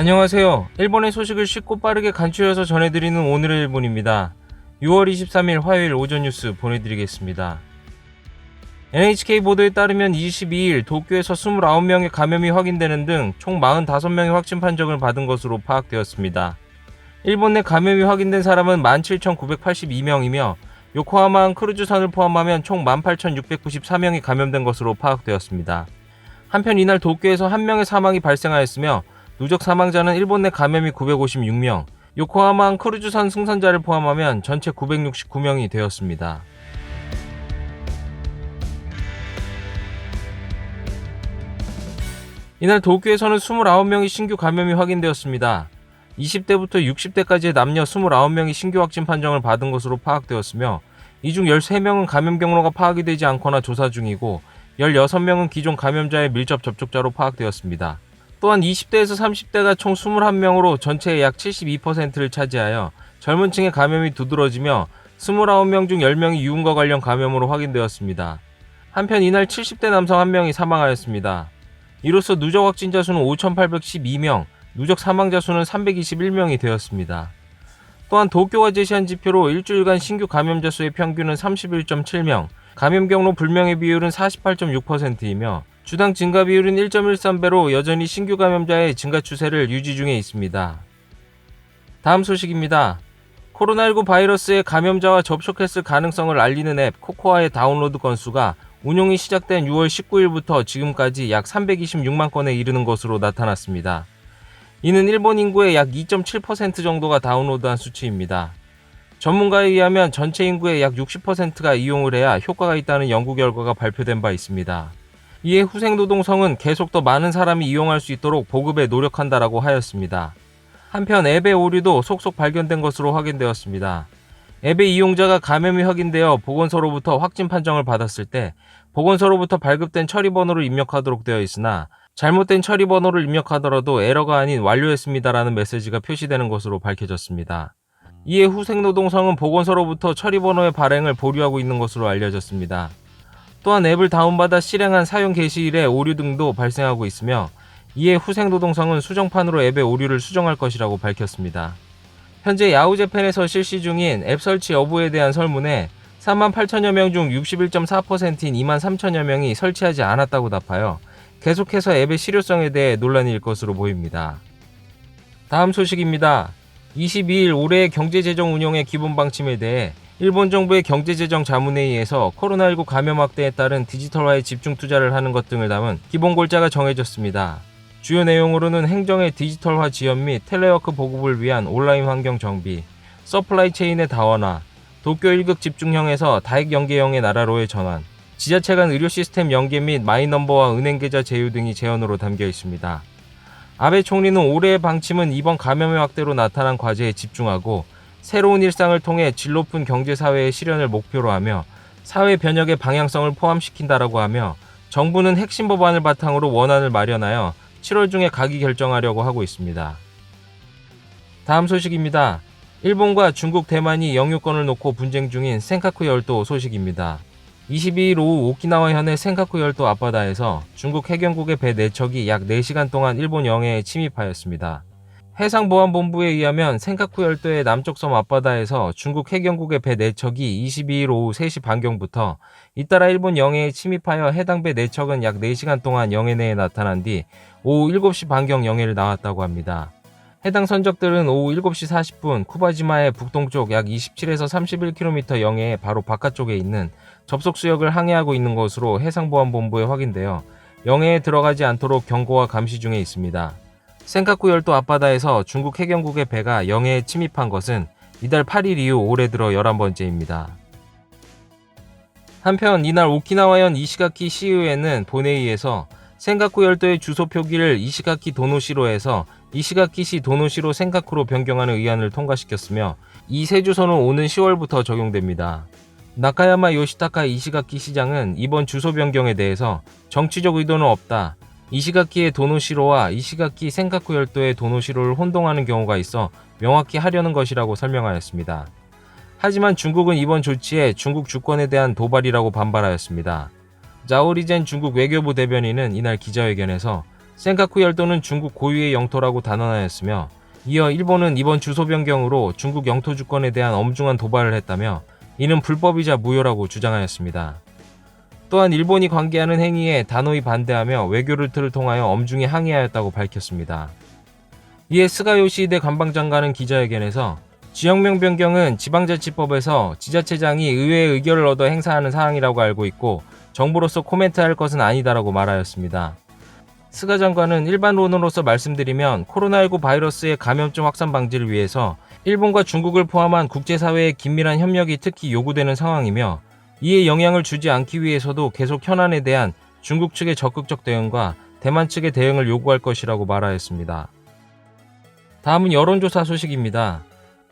안녕하세요. 일본의 소식을 쉽고 빠르게 간추려서 전해드리는 오늘의 일본입니다. 6월 23일 화요일 오전 뉴스 보내드리겠습니다. NHK 보도에 따르면 22일 도쿄에서 29명의 감염이 확인되는 등 총 45명의 확진 판정을 받은 것으로 파악되었습니다. 일본 내 감염이 확인된 사람은 17,982명이며 요코하마항 크루즈선을 포함하면 총 18,694명이 감염된 것으로 파악되었습니다. 한편 이날 도쿄에서 한 명의 사망이 발생하였으며 누적 사망자는 일본 내 감염이 956명, 요코하마항 크루즈선 승선자를 포함하면 전체 969명이 되었습니다. 이날 도쿄에서는 29명의 신규 감염이 확인되었습니다. 20대부터 60대까지의 남녀 29명이 신규 확진 판정을 받은 것으로 파악되었으며 이 중 13명은 감염 경로가 파악이 되지 않거나 조사 중이고 16명은 기존 감염자의 밀접 접촉자로 파악되었습니다. 또한 20대에서 30대가 총 21명으로 전체의 약 72%를 차지하여 젊은 층의 감염이 두드러지며 29명 중 10명이 유흥과 관련 감염으로 확인되었습니다. 한편 이날 70대 남성 1명이 사망하였습니다. 이로써 누적 확진자 수는 5,812명, 누적 사망자 수는 321명이 되었습니다. 또한 도쿄가 제시한 지표로 일주일간 신규 감염자 수의 평균은 31.7명, 감염 경로 불명의 비율은 48.6%이며 주당 증가 비율은 1.13배로 여전히 신규 감염자의 증가 추세를 유지 중에 있습니다. 다음 소식입니다. 코로나19 바이러스의 감염자와 접촉했을 가능성을 알리는 앱 코코아의 다운로드 건수가 운용이 시작된 6월 19일부터 지금까지 약 326만 건에 이르는 것으로 나타났습니다. 이는 일본 인구의 약 2.7% 정도가 다운로드한 수치입니다. 전문가에 의하면 전체 인구의 약 60%가 이용을 해야 효과가 있다는 연구 결과가 발표된 바 있습니다. 이에 후생노동성은 계속 더 많은 사람이 이용할 수 있도록 보급에 노력한다라고 하였습니다. 한편 앱의 오류도 속속 발견된 것으로 확인되었습니다. 앱의 이용자가 감염이 확인되어 보건소로부터 확진 판정을 받았을 때 보건소로부터 발급된 처리 번호를 입력하도록 되어 있으나 잘못된 처리 번호를 입력하더라도 에러가 아닌 완료했습니다라는 메시지가 표시되는 것으로 밝혀졌습니다. 이에 후생노동성은 보건소로부터 처리 번호의 발행을 보류하고 있는 것으로 알려졌습니다. 또한 앱을 다운받아 실행한 사용 개시일에 오류 등도 발생하고 있으며 이에 후생노동성은 수정판으로 앱의 오류를 수정할 것이라고 밝혔습니다. 현재 야후 재팬에서 실시 중인 앱 설치 여부에 대한 설문에 3만 8천여 명 중 61.4%인 2만 3천여 명이 설치하지 않았다고 답하여 계속해서 앱의 실효성에 대해 논란이 일 것으로 보입니다. 다음 소식입니다. 22일 올해의 경제재정 운용의 기본 방침에 대해 일본 정부의 경제재정 자문회의에서 코로나19 감염 확대에 따른 디지털화에 집중 투자를 하는 것 등을 담은 기본 골자가 정해졌습니다. 주요 내용으로는 행정의 디지털화 지원 및 텔레워크 보급을 위한 온라인 환경 정비, 서플라이 체인의 다원화, 도쿄 1극 집중형에서 다액 연계형의 나라로의 전환, 지자체 간 의료 시스템 연계 및 마이넘버와 은행 계좌 제휴 등이 제언으로 담겨 있습니다. 아베 총리는 올해의 방침은 이번 감염의 확대로 나타난 과제에 집중하고 새로운 일상을 통해 질 높은 경제 사회의 실현을 목표로 하며 사회 변혁의 방향성을 포함시킨다라고 하며 정부는 핵심 법안을 바탕으로 원안을 마련하여 7월 중에 가기 결정하려고 하고 있습니다. 다음 소식입니다. 일본과 중국, 대만이 영유권을 놓고 분쟁 중인 센카쿠 열도 소식입니다. 22일 오후 오키나와 현의 센카쿠 열도 앞바다에서 중국 해경국의 배 4척이 약 4시간 동안 일본 영해에 침입하였습니다. 해상보안본부에 의하면 센카쿠 열도의 남쪽 섬 앞바다에서 중국 해경국의 배 4척이 22일 오후 3시 반경부터 잇따라 일본 영해에 침입하여 해당 배 4척은 약 4시간 동안 영해 내에 나타난 뒤 오후 7시 반경 영해를 나왔다고 합니다. 해당 선적들은 오후 7시 40분 쿠바지마의 북동쪽 약 27에서 31km 영해의 바로 바깥쪽에 있는 접속 수역을 항해하고 있는 것으로 해상보안본부에 확인되어 영해에 들어가지 않도록 경고와 감시 중에 있습니다. 센카쿠 열도 앞바다에서 중국 해경국의 배가 영해에 침입한 것은 이달 8일 이후 올해 들어 11번째입니다. 한편 이날 오키나와현 이시가키 시의회는 본회의에서 센카쿠 열도의 주소 표기를 이시가키 도노시로에서 이시가키시 도노시로 센카쿠로 변경하는 의안을 통과시켰으며 이새 주소는 오는 10월부터 적용됩니다. 나카야마 요시타카 이시가키 시장은 이번 주소 변경에 대해서 정치적 의도는 없다. 이시가키의 도노시로와 이시가키 센카쿠 열도의 도노시로를 혼동하는 경우가 있어 명확히 하려는 것이라고 설명하였습니다. 하지만 중국은 이번 조치에 중국 주권에 대한 도발이라고 반발하였습니다. 자오리젠 중국 외교부 대변인은 이날 기자회견에서 센카쿠 열도는 중국 고유의 영토라고 단언하였으며 이어 일본은 이번 주소 변경으로 중국 영토 주권에 대한 엄중한 도발을 했다며 이는 불법이자 무효라고 주장하였습니다. 또한 일본이 관계하는 행위에 단호히 반대하며 외교 루트를 통하여 엄중히 항의하였다고 밝혔습니다. 이에 스가 요시히데 관방장관은 기자회견에서 지역명 변경은 지방자치법에서 지자체장이 의회의 의결을 얻어 행사하는 사항이라고 알고 있고 정부로서 코멘트할 것은 아니다라고 말하였습니다. 스가 장관은 일반론으로서 말씀드리면 코로나19 바이러스의 감염증 확산 방지를 위해서 일본과 중국을 포함한 국제사회의 긴밀한 협력이 특히 요구되는 상황이며 이에 영향을 주지 않기 위해서도 계속 현안에 대한 중국 측의 적극적 대응과 대만 측의 대응을 요구할 것이라고 말하였습니다. 다음은 여론조사 소식입니다.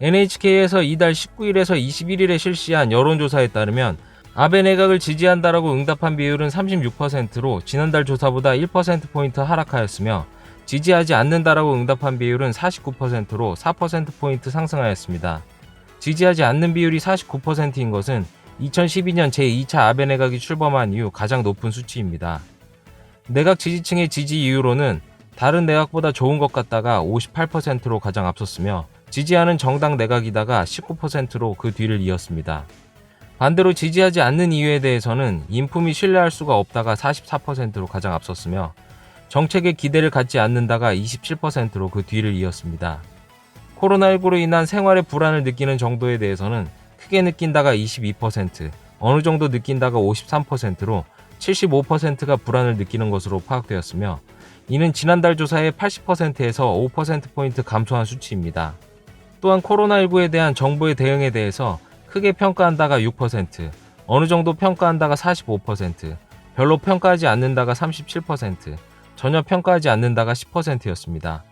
NHK에서 이달 19일에서 21일에 실시한 여론조사에 따르면 아베 내각을 지지한다라고 응답한 비율은 36%로 지난달 조사보다 1%포인트 하락하였으며 지지하지 않는다라고 응답한 비율은 49%로 4%포인트 상승하였습니다. 지지하지 않는 비율이 49%인 것은 2012년 제2차 아베 내각이 출범한 이후 가장 높은 수치입니다. 내각 지지층의 지지 이유로는 다른 내각보다 좋은 것 같다가 58%로 가장 앞섰으며 지지하는 정당 내각이다가 19%로 그 뒤를 이었습니다. 반대로 지지하지 않는 이유에 대해서는 인품이 신뢰할 수가 없다가 44%로 가장 앞섰으며 정책에 기대를 갖지 않는다가 27%로 그 뒤를 이었습니다. 코로나19로 인한 생활의 불안을 느끼는 정도에 대해서는 크게 느낀다가 22%, 어느 정도 느낀다가 53%로 75%가 불안을 느끼는 것으로 파악되었으며 이는 지난달 조사의 80%에서 5%포인트 감소한 수치입니다. 또한 코로나19에 대한 정부의 대응에 대해서 크게 평가한다가 6%, 어느 정도 평가한다가 45%, 별로 평가하지 않는다가 37%, 전혀 평가하지 않는다가 10%였습니다.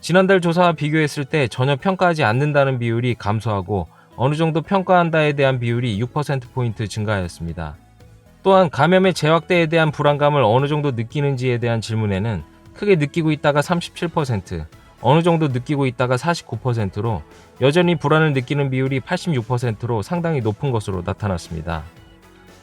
지난달 조사와 비교했을 때 전혀 평가하지 않는다는 비율이 감소하고 어느 정도 평가한다에 대한 비율이 6%포인트 증가하였습니다. 또한 감염의 재확대에 대한 불안감을 어느 정도 느끼는지에 대한 질문에는 크게 느끼고 있다가 37%, 어느 정도 느끼고 있다가 49%로 여전히 불안을 느끼는 비율이 86%로 상당히 높은 것으로 나타났습니다.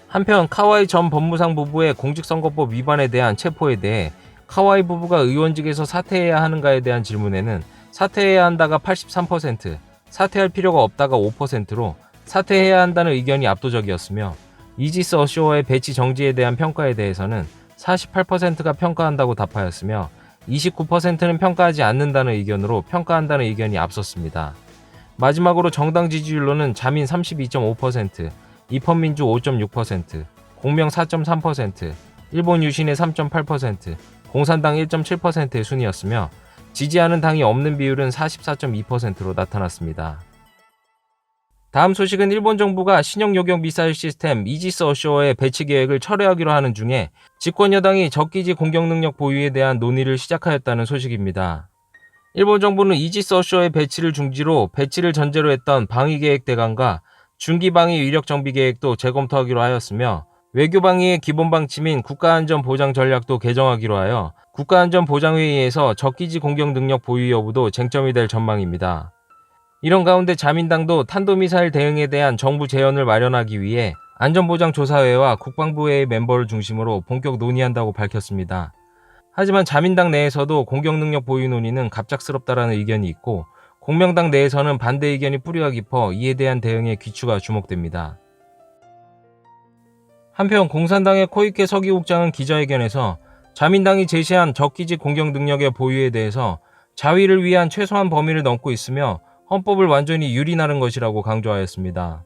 한편 카와이 전 법무상 부부의 공직선거법 위반에 대한 체포에 대해 카와이 부부가 의원직에서 사퇴해야 하는가에 대한 질문에는 사퇴해야 한다가 83%, 사퇴할 필요가 없다가 5%로 사퇴해야 한다는 의견이 압도적이었으며 이지스 어쇼어의 배치 정지에 대한 평가에 대해서는 48%가 평가한다고 답하였으며 29%는 평가하지 않는다는 의견으로 평가한다는 의견이 앞섰습니다. 마지막으로 정당 지지율로는 자민 32.5%, 입헌민주 5.6%, 공명 4.3%, 일본 유신의 3.8%, 공산당 1.7%의 순이었으며 지지하는 당이 없는 비율은 44.2%로 나타났습니다. 다음 소식은 일본 정부가 신형 요격 미사일 시스템 이지스 어쇼어의 배치 계획을 철회하기로 하는 중에 집권 여당이 적기지 공격 능력 보유에 대한 논의를 시작하였다는 소식입니다. 일본 정부는 이지스 어쇼어의 배치를 중지로 배치를 전제로 했던 방위 계획 대강과 중기 방위 위력 정비 계획도 재검토하기로 하였으며 외교 방위의 기본 방침인 국가안전 보장 전략도 개정하기로 하여 국가안전보장회의에서 적기지 공격 능력 보유 여부도 쟁점이 될 전망입니다. 이런 가운데 자민당도 탄도미사일 대응에 대한 정부 재현을 마련하기 위해 안전보장조사회와 국방부회의 멤버를 중심으로 본격 논의한다고 밝혔습니다. 하지만 자민당 내에서도 공격 능력 보유 논의는 갑작스럽다라는 의견이 있고 공명당 내에서는 반대 의견이 뿌리가 깊어 이에 대한 대응에 귀추가 주목됩니다. 한편 공산당의 코이케 서기국장은 기자회견에서 자민당이 제시한 적기지 공격 능력의 보유에 대해서 자위를 위한 최소한 범위를 넘고 있으며 헌법을 완전히 유린하는 것이라고 강조하였습니다.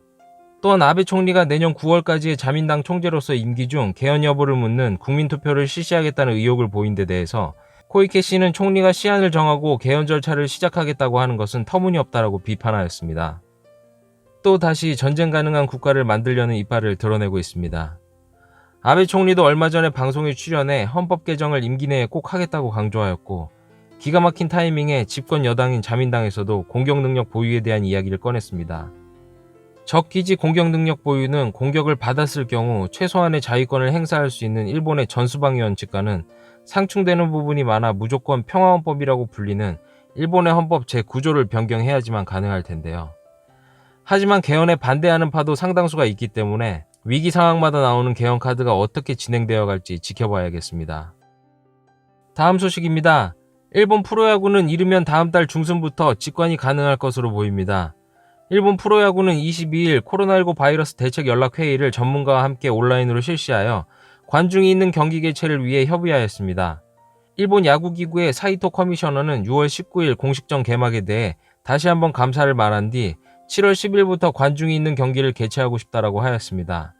또한 아베 총리가 내년 9월까지의 자민당 총재로서 임기 중 개헌 여부를 묻는 국민투표를 실시하겠다는 의혹을 보인 데 대해서 코이케 씨는 총리가 시한을 정하고 개헌 절차를 시작하겠다고 하는 것은 터무니없다라고 비판하였습니다. 또 다시 전쟁 가능한 국가를 만들려는 이빨을 드러내고 있습니다. 아베 총리도 얼마 전에 방송에 출연해 헌법 개정을 임기 내에 꼭 하겠다고 강조하였고 기가 막힌 타이밍에 집권 여당인 자민당에서도 공격 능력 보유에 대한 이야기를 꺼냈습니다. 적기지 공격 능력 보유는 공격을 받았을 경우 최소한의 자위권을 행사할 수 있는 일본의 전수방위원 측과는 상충되는 부분이 많아 무조건 평화헌법이라고 불리는 일본의 헌법 제9조를 변경해야지만 가능할 텐데요. 하지만 개헌에 반대하는 파도 상당수가 있기 때문에 위기 상황마다 나오는 개헌 카드가 어떻게 진행되어 갈지 지켜봐야겠습니다. 다음 소식입니다. 일본 프로야구는 이르면 다음 달 중순부터 직관이 가능할 것으로 보입니다. 일본 프로야구는 22일 코로나19 바이러스 대책 연락 회의를 전문가와 함께 온라인으로 실시하여 관중이 있는 경기 개최를 위해 협의하였습니다. 일본 야구기구의 사이토 커미셔너는 6월 19일 공식전 개막에 대해 다시 한번 감사를 말한 뒤 7월 10일부터 관중이 있는 경기를 개최하고 싶다라고 하였습니다.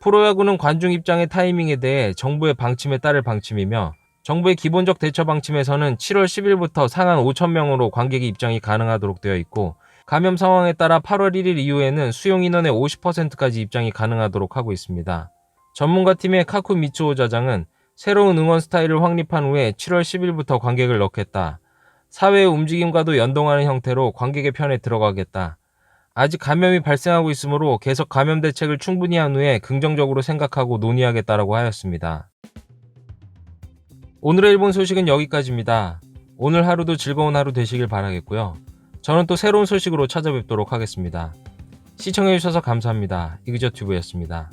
프로야구는 관중 입장의 타이밍에 대해 정부의 방침에 따를 방침이며 정부의 기본적 대처 방침에서는 7월 10일부터 상한 5천명으로 관객이 입장이 가능하도록 되어 있고 감염 상황에 따라 8월 1일 이후에는 수용 인원의 50%까지 입장이 가능하도록 하고 있습니다. 전문가팀의 카쿠 미츠오 자장은 새로운 응원 스타일을 확립한 후에 7월 10일부터 관객을 넣겠다. 사회의 움직임과도 연동하는 형태로 관객의 편에 들어가겠다. 아직 감염이 발생하고 있으므로 계속 감염 대책을 충분히 한 후에 긍정적으로 생각하고 논의하겠다라고 하였습니다. 오늘의 일본 소식은 여기까지입니다. 오늘 하루도 즐거운 하루 되시길 바라겠고요. 저는 또 새로운 소식으로 찾아뵙도록 하겠습니다. 시청해주셔서 감사합니다. 이그저튜브였습니다.